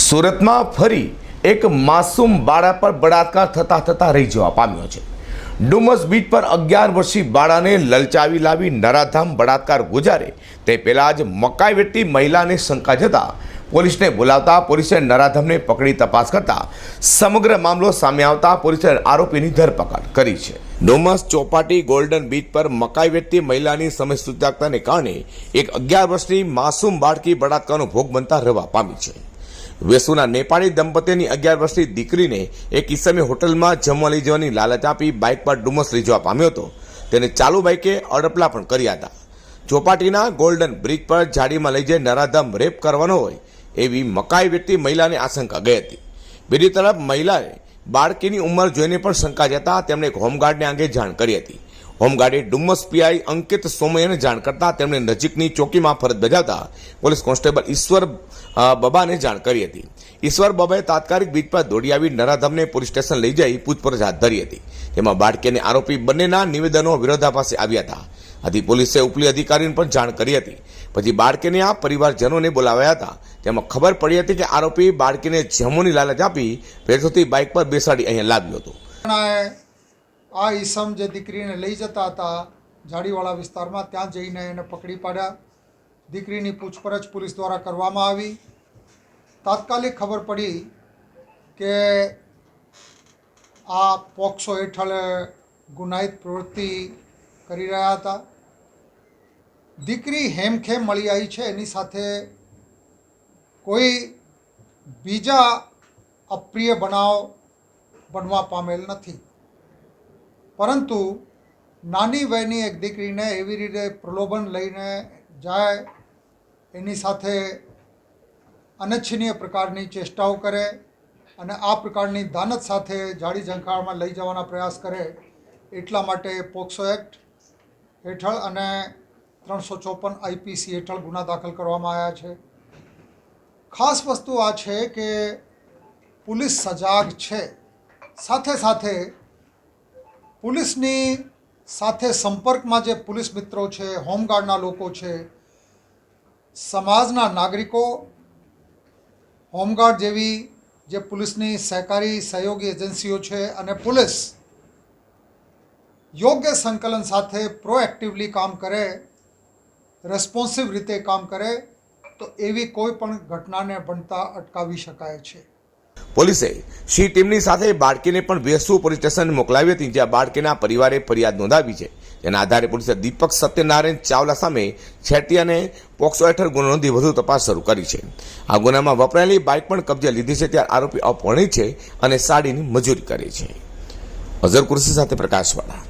સુરતમાં ફરી એક માસૂમ બાળા પર બળાત્કાર થતા થતા રહી જવા પામ્યો છે. ડુમસ બીચ પર અગિયાર વર્ષીય બાળાને લલચાવી લાવી નરાધામ બળાત્કાર ગુજારે. તે પહેલાં જ મકાઈ વેટતી મહિલાને શંકા જતા પોલીસને બોલાવતા પોલીસે નરાધમને પકડી તપાસ કરતા સમગ્ર મામલો સામે આવતા પોલીસે આરોપીની ધરપકડ કરી છે. ડુમસ ચોપાટી ગોલ્ડન બીચ પર મકાઈ વેચતી મહિલાની સમય સમજસૂચકતાને કારણે એક અગિયાર વર્ષની માસૂમ બાળકી બળાત્કારનો ભોગ બનતા રહેવા પામી છે. વેસુના નેપાળી દંપતીની અગિયાર વર્ષની દીકરીને એક ઈસમે હોટલમાં જમવા લઈ જવાની લાલચ આપી બાઇક પર ડુમસ લઈ પામ્યો હતો. તેને ચાલુ બાઇકે અડપલા પણ કર્યા હતા. ચોપાટીના ગોલ્ડન બ્રિજ પર જાડીમાં લઈ જઈ નરાધમ રેપ કરવાનો હોય એવી મકાઈ વ્યક્તિ મહિલાને આશંકા ગઈ હતી. બીજી તરફ મહિલાએ બાળકીની ઉંમર જોઈને પણ શંકા જતા તેમણે એક હોમગાર્ડને અંગે જાણ કરી હતી. હોમગાર્ડે ડુમ્મસ પીઆઈ અંકિત સોમૈયાને જાણ કરતા તેમણે નજીકની ચોકીમાં ફરજ બજાવતા પોલીસ કોન્સ્ટેબલ ઈશ્વર બબાને જાણ કરી હતી. ઈશ્વર બબાએ તાત્કાલિક બીચ પર દોડી આવી નરાધમને પોલીસ સ્ટેશન લઈ જઈ પૂછપરછ હાથ ધરી હતી. તેમાં બાળકી અને આરોપી બંનેના નિવેદનો વિરોધાભાસે આવ્યા હતા. આથી પોલીસે ઉપલી અધિકારીને પણ જાણ કરી હતી. પછી બાળકીને આ પરિવારજનોને બોલાવ્યા હતા. તેમાં ખબર પડી હતી કે આરોપી બાળકીને જમોની લાલચ આપી ભેટોથી બાઇક પર બેસાડી અહીંયા લાવ્યો હતો. આ ઈસમ જે દીકરીને લઈ જતા હતા, જાડીવાળા વિસ્તારમાં ત્યાં જઈને એને પકડી પાડ્યા. દીકરીની પૂછપરછ પોલીસ દ્વારા કરવામાં આવી. તાત્કાલિક ખબર પડી કે આ પોક્સો હેઠળ ગુનાહિત પ્રવૃત્તિ કરી રહ્યા હતા. દીકરી હેમખેમ મળી આવી છે, એની સાથે કોઈ બીજા અપ્રિય બનાવ બનવા પામેલ નથી. પરંતુ નાની વયની એક દીકરીને એવી રીતે પ્રલોભન લઈને જાય, એની સાથે અનિચ્છનીય પ્રકારની ચેષ્ટાઓ કરે અને આ પ્રકારની દાનત સાથે જાડી ઝંખાળમાં લઈ જવાના પ્રયાસ કરે, એટલા માટે પોક્સો એક્ટ હેઠળ અને ત્રણસો ચોપન આઈપીસી હેઠળ ગુના દાખલ કરવામાં આવ્યા છે. ખાસ વસ્તુ આ છે કે પોલીસ સજાગ છે. સાથે સાથે પોલીસની સાથે સંપર્કમાં જે પોલીસ મિત્રો છે, હોમગાર્ડના લોકો છે, સમાજના નાગરિકો, હોમગાર્ડ જેવી જે પોલીસની સહકારી સહયોગી એજન્સીઓ છે અને પોલીસ યોગ્ય સંકલન સાથે પ્રોએક્ટિવલી કામ કરે રેસ્પોન્સિવ રીતે કામ કરે, તો એવી કોઈ પણ ઘટનાને બનતા અટકાવી શકાય છે. પોલીસે સી ટીમની સાથે બાળકીને પણ વેસુ પોલીસ સ્ટેશન મોકલાવી હતી, જ્યાં બાળકીના પરિવારે ફરિયાદ નોંધાવી છે. જેના આધારે પોલીસે દીપક સત્યનારાયણ ચાવલા સામે છેટી અને પોક્સો હેઠળ ગુનો નોંધી વધુ તપાસ શરૂ કરી છે. આ ગુનામાં વપરાયેલી બાઇક પણ કબજે લીધી છે, ત્યારે આરોપી અપહરણી છે અને સાડીની મજૂરી કરે છે. અઝર કુરશી સાથે પ્રકાશવાળા.